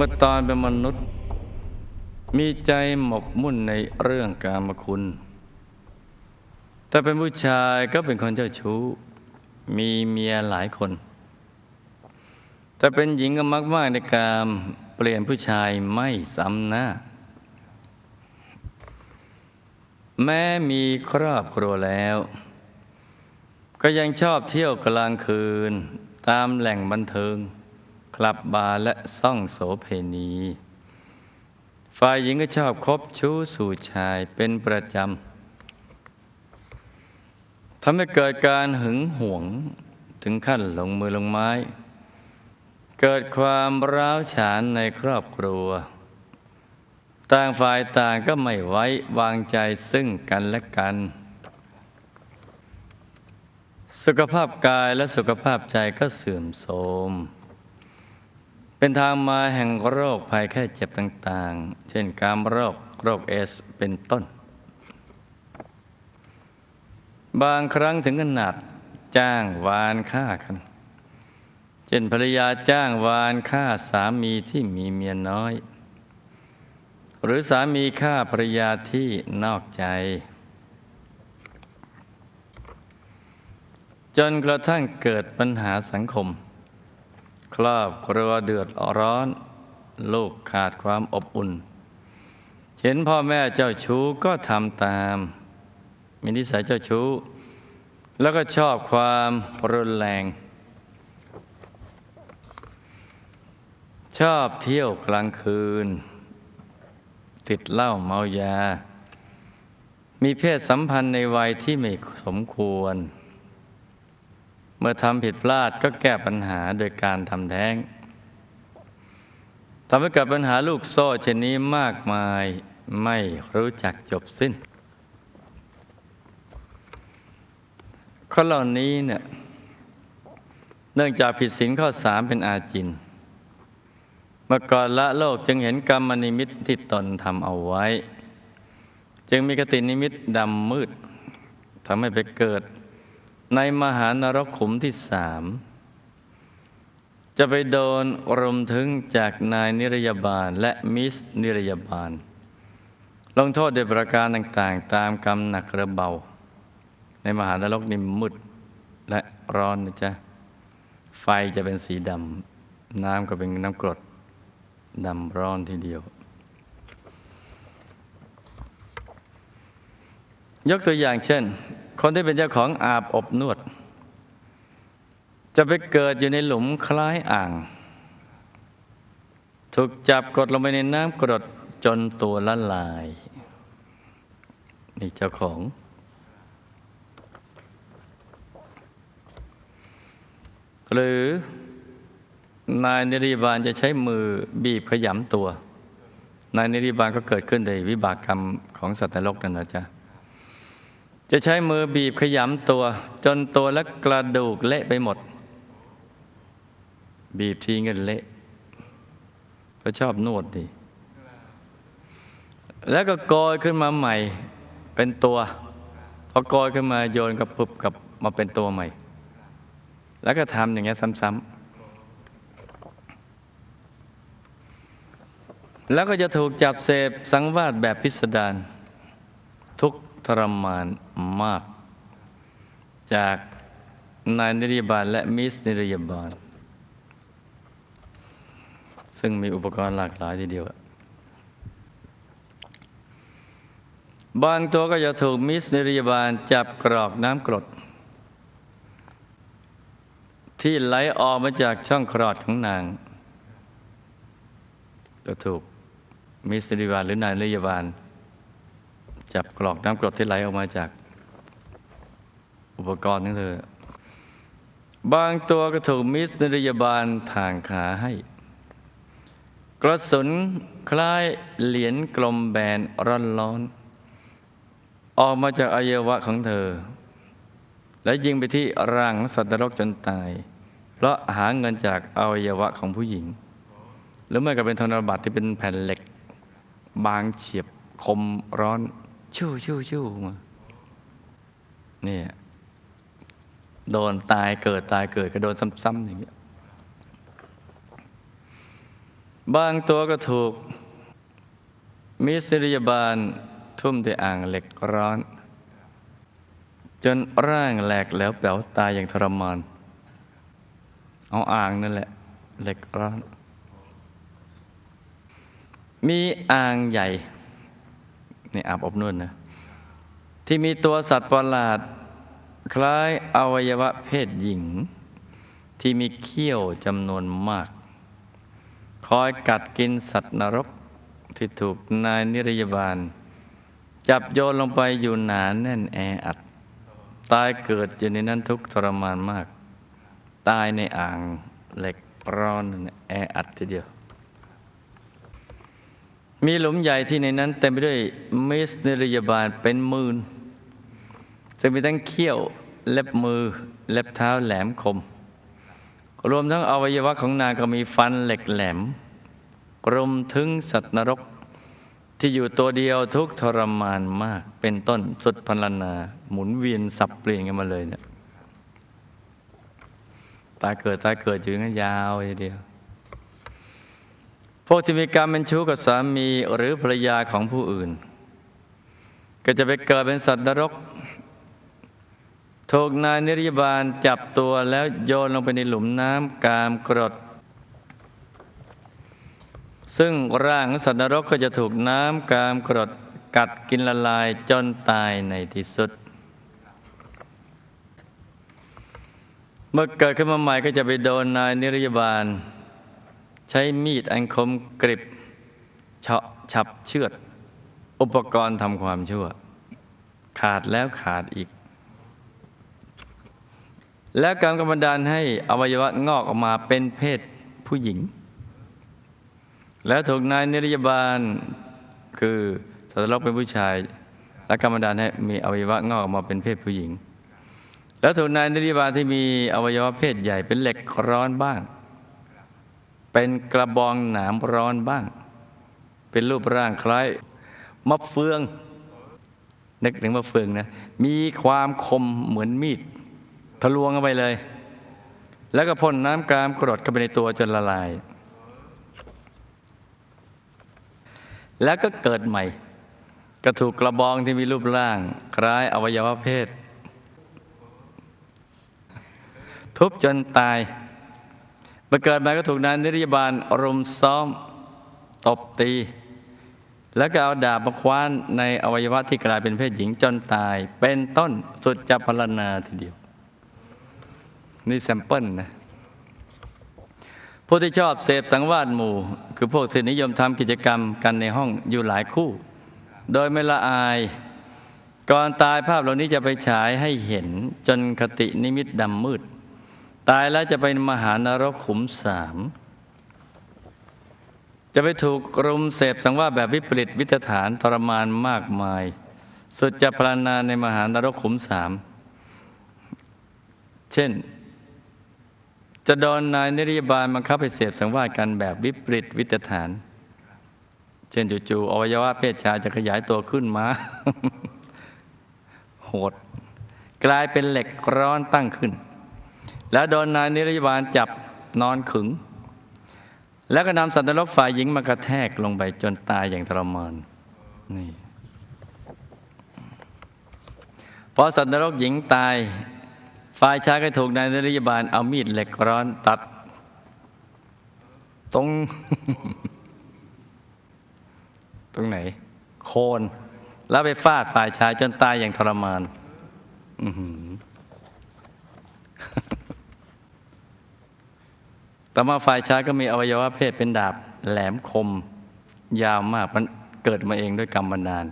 เมื่อตอนเป็นมนุษย์ มีใจหมกมุ่นในเรื่องกามคุณแต่เป็นผู้ชายก็เป็นคนเจ้าชู้ มีเมียหลายคน แต่เป็นหญิงก็มักมากในการเปลี่ยนผู้ชายไม่ซ้ำหน้า แม้มีครอบครัวแล้ว ก็ยังชอบเที่ยวกลางคืนตามแหล่งบันเทิง คลับบาร์และซ่องโสเพณีฝ่ายหญิงก็ชอบคบชู้สู่ชายเป็นประจำทำให้เกิดการหึงหวงถึงขั้นลงมือลงไม้ เกิดความร้าวฉานในครอบครัว ต่างฝ่ายต่างก็ไม่ไว้วางใจซึ่งกันและกัน สุขภาพกายและสุขภาพใจก็เสื่อมโทรม เป็นทางมาแห่งโรคภัยแค่เจ็บต่างๆ เช่นกามโรคโรคเอสเป็นต้น บางครั้งถึงขนาดจ้างวานฆ่ากัน เช่นภรรยาจ้างวานฆ่าสามีที่มีเมียน้อย หรือสามีฆ่าภรรยาที่นอกใจ จนกระทั่งเกิดปัญหาสังคม ครอบครัวเดือดร้อน ลูกขาดความอบอุ่น เห็นพ่อแม่เจ้าชู้ก็ทำตาม มีนิสัยเจ้าชู้ แล้วก็ชอบความรุนแรง ชอบเที่ยวกลางคืน ติดเหล้าเมายา มีเพศสัมพันธ์ในวัยที่ไม่สมควร เมื่อทำผิดพลาดก็แก้ปัญหาโดยการทำแท้งทำให้เกิดปัญหาลูกโซ่เช่นนี้มากมายไม่รู้จักจบสิ้น ข้อเหล่านี้เนี่ยเนื่องจากผิดศีลข้อสามเป็นอาจินเมื่อก่อนละโลกจึงเห็นกรรมนิมิตที่ตนทำเอาไว้ จึงมีกตินิมิตดำมืดทำให้ไปเกิด ในมหานรกขุมที่สาม จะไปโดนรมถึงจากนายนิรยาบาลและมิสนิรยาบาล ลงโทษโดยประการต่างๆ ตามกรรมหนักรือเบา ในมหานรกนี่มืดและร้อนนะจ๊ะ ไฟจะเป็นสีดำ น้ำก็เป็นน้ำกรดดำร้อนทีเดียว ยกตัวอย่างเช่น คนที่เป็นเจ้าของอาบอบนวด จะไปเกิดอยู่ในหลุมคล้ายอ่าง ถูกจับกดลงไปในน้ำกรดจนตัวละลาย นี่เจ้าของ หรือนายนิริบาลจะใช้มือบีบขยำตัว นายนิริบาลก็เกิดขึ้นในวิบากกรรมของสัตว์นรกนั่นนะจ๊ะ จะใช้มือบีบขยำตัว จนตัวและกระดูกเละไปหมด บีบทีเงินเละก็ชอบนวดดีแล้วก็โกยขึ้นมาใหม่เป็นตัวพอโกยขึ้นมาโยนกับปุบกับมาเป็นตัวใหม่ แล้วก็ทำอย่างเงี้ยซ้ำๆแล้วก็จะถูกจับเสพสังวาสแบบพิสดารทุก ทรมานมาก จากนายนิรยาบาลและมิสนิรยาบาล ซึ่งมีอุปกรณ์หลากหลายทีเดียว บางตัวก็จะถูกมิสนิรยาบาลจับกรอกน้ำกรด ที่ไหลออกมาจากช่องคลอดของนางจะถูกมิสนิรยาบาลหรือนายนิรยาบาล จับกรอกน้ำกรดที่ไหลออกมาจากอุปกรณ์ของเธอบางตัวก็ถูกมิสนิรยาบาลทางขาให้ กระสุนคล้ายเหรียญกลมแบนร้อนร้อน ออกมาจากอวัยวะของเธอ และยิงไปที่ร่างของสัตว์นรกจนตาย เพราะหาเงินจากอวัยวะของผู้หญิง หรือไม่ก็เป็นธนบัตรที่เป็นแผ่นเหล็ก บางเฉียบคมร้อน ชู่ชู่ชู่มาเนี่ยโดนตายเกิดตายเกิดก็โดนซ้ำๆอย่างเงี้ยบางตัวก็ถูก มิสริยบาลทุ่มด้วยอ่างเหล็กร้อน จนร่างแหลกแล้วแป๋วตายอย่างทรมาน เอาอ่างนั่นแหละ เหล็กร้อน มีอ่างใหญ่ นี่อาบอบนวดนะที่มีตัวสัตว์ประหลาด คล้ายอวัยวะเพศหญิง ที่มีเขี้ยวจำนวนมาก คอยกัดกินสัตว์นรกที่ถูกนายนิรยาบาล จับโยนลงไปอยู่หนาแน่นแออัด ตายเกิดอยู่ในนั้นทุกทรมานมาก ตายในอ่างเหล็กร้อนแออัดทีเดียว มีหลุมใหญ่ที่ในนั้นเต็มไปด้วยมิสนิรยาบาลเป็นหมื่นซึ่งมีทั้งเขี้ยวเล็บมือเล็บเท้าแหลมคม รวมทั้งอวัยวะของนางก็มีฟันเหล็กแหลมรวมถึงสัตว์นรก ที่อยู่ตัวเดียวทุกทรมานมากเป็นต้นสุดพรรณนาหมุนเวียนสับเปลี่ยนกันมาเลยเนี่ยตายเกิดตายเกิดอยู่งั้นยาวทีเดียว พวกที่มีการเป็นชู้กับสามีหรือภรรยาของผู้อื่น ก็จะไปเกิดเป็นสัตว์นรกถูกนายนิรยบาลจับตัวแล้วโยนลงไปในหลุมน้ำกามกรด ซึ่งร่างสัตว์นรกก็จะถูกน้ำกามกรดกัดกินละลายจนตายในที่สุด เมื่อเกิดขึ้นมาใหม่ก็จะไปโดนนายนิรยบาล ใช้มีดอันคมกริบเฉาะฉับเชือด อุปกรณ์ทำความชั่ว ขาดแล้วขาดอีก และการกำบันดาลให้อวัยวะงอกออกมาเป็นเพศผู้หญิง แล้วถูกนายนิรยาบาลคือสัตว์โลกเป็นผู้ชาย และกรรมดาลให้มีอวัยวะงอกออกมาเป็นเพศผู้หญิง แล้วถูกนายนิรยาบาลที่มีอวัยวะเพศใหญ่เป็นเหล็กร้อนบ้าง เป็นกระบองหนามร้อนบ้าง เป็นรูปร่างคล้ายมะเฟือง นึกถึงมะเฟืองนะ มีความคมเหมือนมีด ทะลวงเข้าไปเลย แล้วก็พ่นน้ำกามกรดเข้าไปในตัวจนละลาย แล้วก็เกิดใหม่ ก็ถูกกระบองที่มีรูปร่าง คล้ายอวัยวะเพศ ทุบจนตาย เมื่อเกิดมาก็ถูกนายนิรยาบาลรุมซ้อมตบตี แล้วก็เอาดาบมาคว้านในอวัยวะที่กลายเป็นเพศหญิงจนตาย เป็นต้นสุดจะพรรณนาทีเดียว นี่แซมเปิลนะผู้ที่ชอบเสพสังวาสหมู่ คือพวกที่นิยมทำกิจกรรมกันในห้องอยู่หลายคู่ โดยไม่ละอาย ก่อนตายภาพเหล่านี้จะไปฉายให้เห็นจนคตินิมิตดำมืด ตายแล้วจะเป็นมหานรกขุมสาม จะไปถูกรุมเสพสังวาสแบบวิปริตวิตฐานทรมานมากมาย สุดจะพรรณนาในมหานรกขุมสาม เช่น จะโดนนายนิรยาบาลบังคับให้เสพสังวาสกันแบบวิปริตวิตฐาน เช่นจู่ๆอวัยวะเพศชายจะขยายตัวขึ้นมา โหด กลายเป็นเหล็กร้อนตั้งขึ้น แล้วโดนนายนิรยาบาลจับนอนขึง แล้วก็นำสัตว์นรกฝ่ายหญิงมากระแทกลงไปจนตายอย่างทรมานนี่พอสัตว์นรกหญิงตาย ฝ่ายชายก็ถูกนายนิรยาบาลเอามีดเหล็กร้อนตัด ตรง ตรงไหน โคน แล้วไปฟาดฝ่ายชายจนตายอย่างทรมาน อือหือ ต่อมาฝ่ายชายก็มีอวัยวะเพศเป็นดาบแหลมคม ยาวมากมันเกิดมาเองด้วยกรรมบันดาล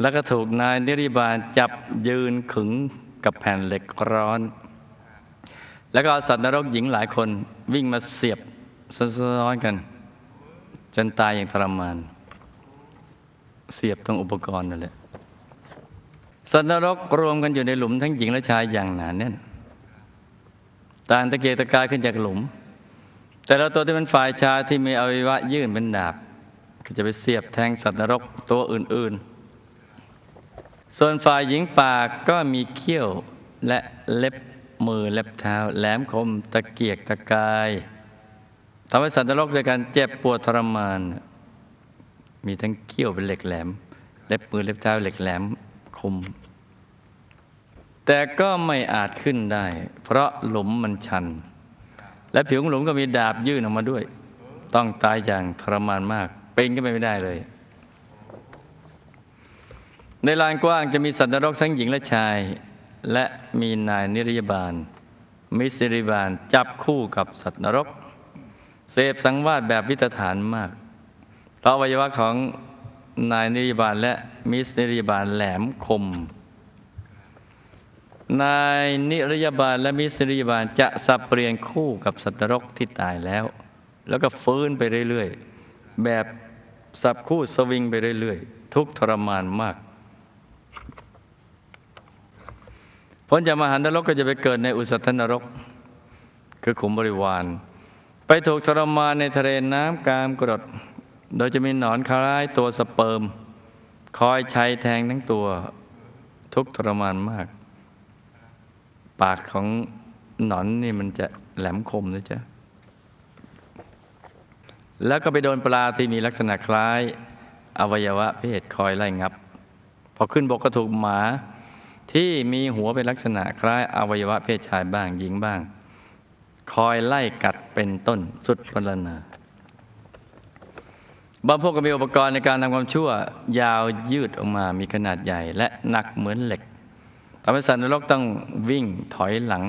แล้วก็ถูกนายนิริบาลจับยืนขึงกับแผ่นเหล็กร้อน แล้วก็เอาสัตว์นรกหญิงหลายคนวิ่งมาเสียบซ้อนกัน จนตายอย่างทรมาน เสียบตรงอุปกรณ์นั่นแหละสัตว์นรกรวมกันอยู่ในหลุมทั้งหญิงและชายอย่างหนาแน่น ต่างตะเกียกตะกายขึ้นจากหลุม แต่ละตัวที่เป็นฝ่ายชายที่มีอวัยวะยื่นเป็นดาบ ก็จะไปเสียบแทงสัตว์นรกตัวอื่นๆ ส่วนฝ่ายหญิงปากก็มีเขี้ยวและเล็บมือเล็บเท้า แหลมคมตะเกียกตะกายทำให้สัตว์นรกด้วยการเจ็บปวดทรมาน มีทั้งเขี้ยวเป็นเหล็กแหลม เล็บมือเล็บเท้าเหล็กแหลมคม แต่ก็ไม่อาจขึ้นได้ เพราะหลุมมันชัน และผิวของหลุมก็มีดาบยื่นออกมาด้วย ต้องตายอย่างทรมานมาก เป็นก็ไม่ได้เลย ในลานกว้างจะมีสัตว์นรกทั้งหญิงและชาย และมีนายนิรยบาล มิสริบาลจับคู่กับสัตว์นรก เสพสังวาสแบบวิตฐานมาก เพราะวัยวะของนายนิรยบาลและมิสนิรยบาลแหลมคม นายนิรยบาลและมิสนิรยบาลจะสับเปลี่ยนคู่กับสัตว์นรกที่ตายแล้ว แล้วก็ฟื้นไปเรื่อยๆ แบบสับคู่สวิงไปเรื่อยๆ ทุกทรมานมากพ้นจากมหันตนรกก็จะไปเกิดในอุสัตนรก คือขุมบริวาร ไปถูกทรมานในทะเลน้ำกามกรด โดยจะมีหนอนคล้ายตัวสเปิร์ม คอยชัยแทงทั้งตัว ทุกทรมานมาก ปากของหนอนนี่มันจะแหลมคมนะจ๊ะ แล้วก็ไปโดนปลาที่มีลักษณะคล้าย อวัยวะเพศคอยไล่งับ พอขึ้นบกก็ถูกหมาที่มีหัวเป็นลักษณะคล้ายอวัยวะเพศชายบ้างหญิงบ้าง คอยไล่กัดเป็นต้นสุดพรณนาบางพวกก็มีอุปกรณ์ในการทำความชั่วยาวยืดออกมามีขนาดใหญ่และหนักเหมือนเหล็ก ทำให้สัตว์นรกต้องวิ่งถอยหลัง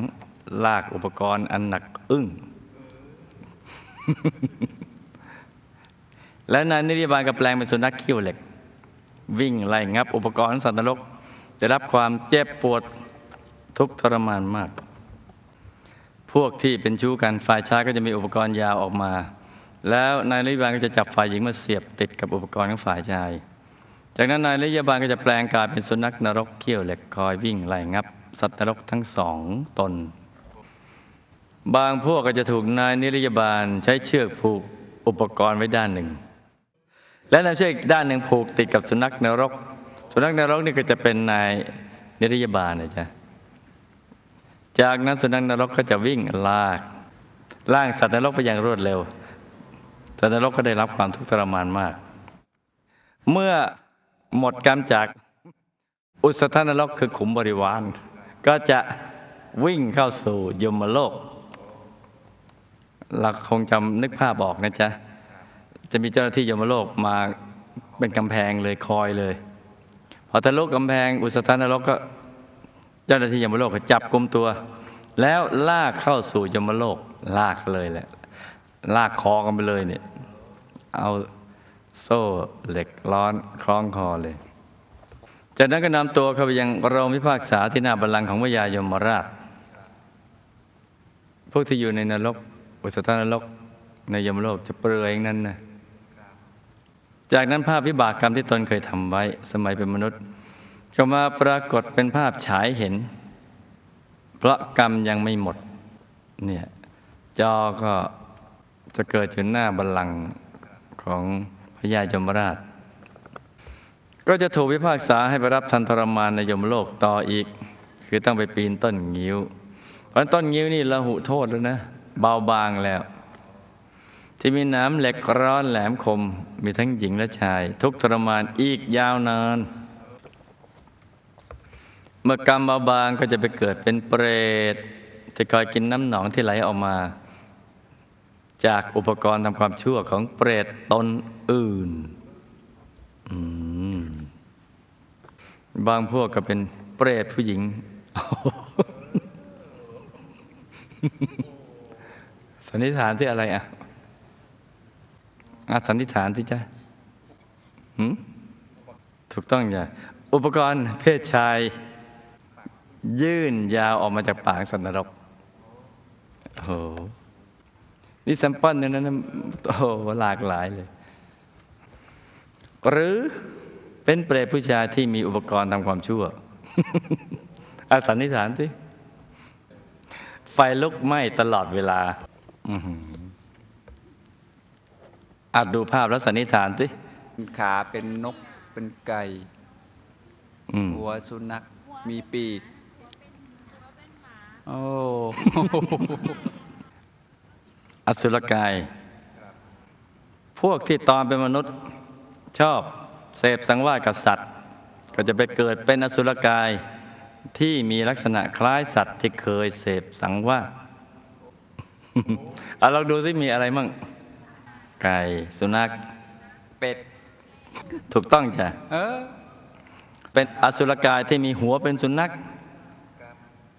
ลากอุปกรณ์อันหนักอึ้ง และนายนิริบาลกับแปลงเป็นสุนัขขี้วเหล็ก วิ่งไล่งับอุปกรณ์สัตว์นรกจะรับความเจ็บปวดทุกทรมานมาก พวกที่เป็นชู้กันฝ่ายชายก็จะมีอุปกรณ์ยาวออกมา แล้วนายนิริบาลก็จะจับฝ่ายหญิงมาเสียบติดกับอุปกรณ์ของฝ่ายชาย จากนั้นนายนิริบาลก็จะแปลงกายเป็นสุนัขนรกเขี้ยวเหล็กคอยวิ่งไล่งับ สัตว์นรกทั้งสองตน บางพวกก็จะถูกนายนิรยบาลใช้เชือกผูกอุปกรณ์ไว้ด้านหนึ่ง และนำเชือกด้านหนึ่งผูกติดกับสุนัขนรก สุนัขนรกนี่ก็จะเป็นนายนิรยบาลนะจ๊ะจากนั้นสุนัขนรกก็จะวิ่งลากล่างสัตว์นรกไปอย่างรวดเร็วสัตว์นรกก็ได้รับความทุกข์ทรมานมาก เมื่อ หมดกรรมจากอุสธนรกคือขุมบริวาร ก็จะวิ่งเข้าสู่ยมโลกเราคงจำนึกภาพออกนะจ๊ะ จะมีเจ้าหน้าที่ยมโลกมาเป็นกำแพงเลยคอยเลย พอทะลุกำแพงอุสธานรกก็เจ้าหน้าที่ยมโลกก็จับกลุมตัว แล้วลากเข้าสู่ยมโลกลากเลยแหละลากคอกันไปเลยเนี่ยเอา โซ่เหล็กร้อนคล้องคอเลย จากนั้นก็นำตัวเข้าไปยังโรงพิพากษาที่หน้าบัลลังก์ของพระยายมราช พวกที่อยู่ในนรก อุสธานรก ในยมโลกจะเปลือยอย่างนั้นนะจากนั้นภาพวิบากกรรมที่ตนเคยทำไว้สมัยเป็นมนุษย์ ก็มาปรากฏเป็นภาพฉายเห็น เพราะกรรมยังไม่หมดเนี่ยจอก็จะเกิดอยู่หน้าบัลลังก์ของ พญายมราช ก็จะถูกพิพากษาให้ไปรับทันทรมานในยมโลกต่ออีก คือต้องไปปีนต้นงิ้วเพราะต้นงิ้วนี่ละหุโทษแล้วนะ เบาบางแล้ว ที่มีน้ำเหล็กร้อนแหลมคม มีทั้งหญิงและชาย ทุกทรมานอีกยาวนานเมื่อกรรมเบาบางก็จะไปเกิดเป็นเปรตที่คอยกินน้ำหนองที่ไหลออกมา จากอุปกรณ์ทำความชั่วของเปรตตนอื่น บางพวกก็เป็นเปรตผู้หญิง สันนิษฐานที่อะไรอะอะสันนิษฐานที่จ้ะถูกต้องอย่าอุปกรณ์เพศชาย ยื่นยาวออกมาจากปากสัตว์นรก โอ้โห นี่แซมเปิลเนี่ยนะโอ้โหหลากหลายเลย หรือเป็นเปรตผู้ชายที่มีอุปกรณ์ทำความชั่ว อาสันนิษฐานสิไฟลุกไหม้ตลอดเวลาอื้อหืออาจดูภาพแล้วสันนิษฐานสิขาเป็นนกเป็นไก่อืมหัวสุนัขมีปีก โอ้ อสุรกาย พวกที่ตอนเป็นมนุษย์ชอบเสพสังวาสกับสัตว์ ก็จะไปเกิดเป็นอสุรกายที่มีลักษณะคล้ายสัตว์ที่เคยเสพสังวาสเอาลองดูสิมีอะไรมั่ง ไก่สุนัข เป็ด ถูกต้องจ้ะเออ เป็นอสุรกายที่มีหัวเป็นสุนัข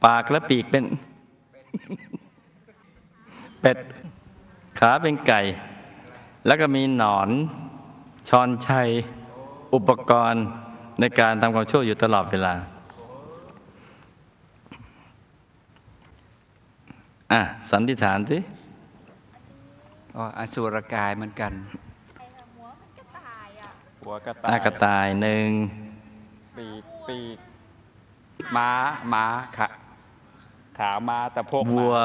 ปากและปีกเป็น เป็ด ขาเป็นไก่ แล้วก็มีหนอนชอนชัย อุปกรณ์ในการทำความชั่วอยู่ตลอดเวลา อะ สันนิษฐานสิอ๋ออสุรกายเหมือนกันไอ้หัวมันกระต่ายอะหัวกระอากระต่ายหนึ่งปีกปีกม้าม้าขะขามาแต่พกวัว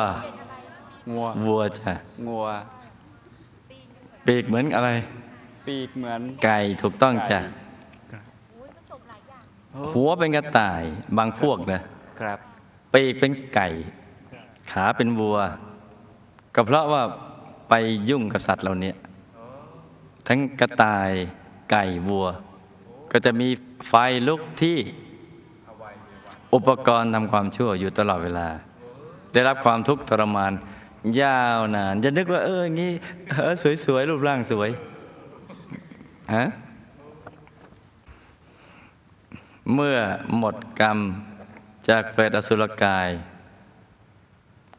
งัว วัวจ้ะงัว ปีกเหมือนอะไร ปีกเหมือนไก่ถูกต้องจ้ะอุ้ยผสมหลายอย่างหัวเป็นกระต่ายบางพวกนะครับ ปีกเป็นไก่ ขาเป็นวัว ก็เพราะว่าไปยุ่งกับสัตว์เหล่านี้ทั้งกระต่ายไก่วัว ก็จะมีไฟลุกที่อุปกรณ์ทำความชั่วอยู่ตลอดเวลา ได้รับความทุกข์ทรมาน ยาวนานจะนึกว่าเอออย่างนี้เออสวยๆรูปร่างสวยฮะเมื่อหมดกรรมจากเปรตอสุรกาย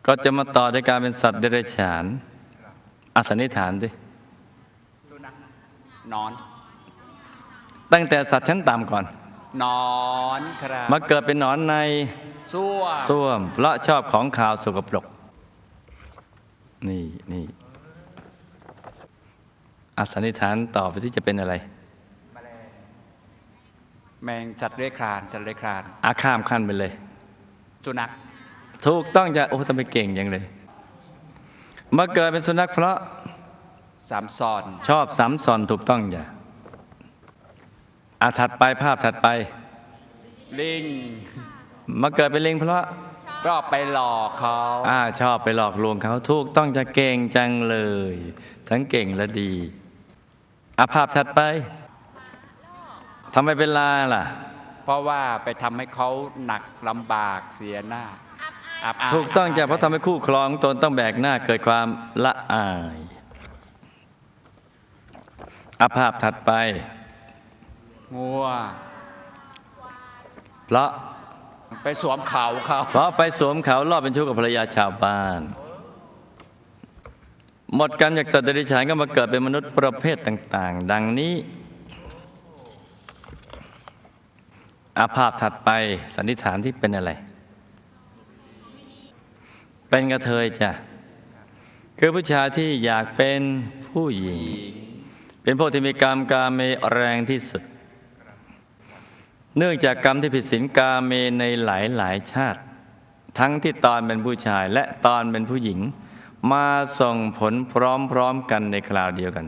ก็จะมาต่อในการเป็นสัตว์เดรัจฉานอาสันนิษฐานสินอน ตั้งแต่สัตว์ชั้นต่ำก่อน นอนครับมาเกิดเป็นหนอนในส้วมส้วมเพราะชอบของขาวสกปรก นี่นี่อาสันนิษฐานต่อไปที่จะเป็นอะไร แมงจัดเลื้อยคลานจัดเลื้อยคลานอาข้ามขั้นไปเลยสุนัขถูกต้องจะโอ้ทำไมเก่งอย่างเลยมาเกิดเป็นสุนัขเพราะสามซ้อนชอบซ้ำซ้อนถูกต้องอย่าอาถัดไปภาพถัดไปลิงมาเกิดเป็นลิงเพราะ ก็ไปหลอกเขาอ่าชอบไปหลอกลวงเขาถูกต้องจะเก่งจังเลย ทั้งเก่งและดีอาภาพถัดไปทำไมเป็นลาล่ะ เพราะว่าไปทำให้เขาหนักลำบากเสียหน้าอับอายถูกต้องจ้ะเพราะทำให้คู่ครองตนต้องแบกหน้าเกิดความละอายอาภาพถัดไป งัว เพราะ ไปสวมเขาเขาเพราะไปสวมเขาล่อเป็นชู้กับภรรยาชาวบ้าน หมดกรรมจากสัตว์เดรัจฉานก็มาเกิดเป็นมนุษย์ประเภทต่าง ๆ ดังนี้อาภาพถัดไปสันนิษฐานที่เป็นอะไร เป็นกระเทยจ้ะคือผู้ชายที่อยากเป็นผู้หญิง เป็นพวกที่มีกรรมกาเมแรงที่สุด เนื่องจากกรรมที่ผิดศีลกาเมในหลายหลายชาติ ทั้งที่ตอนเป็นผู้ชายและตอนเป็นผู้หญิง มาส่งผลพร้อมๆกันในคราวเดียวกัน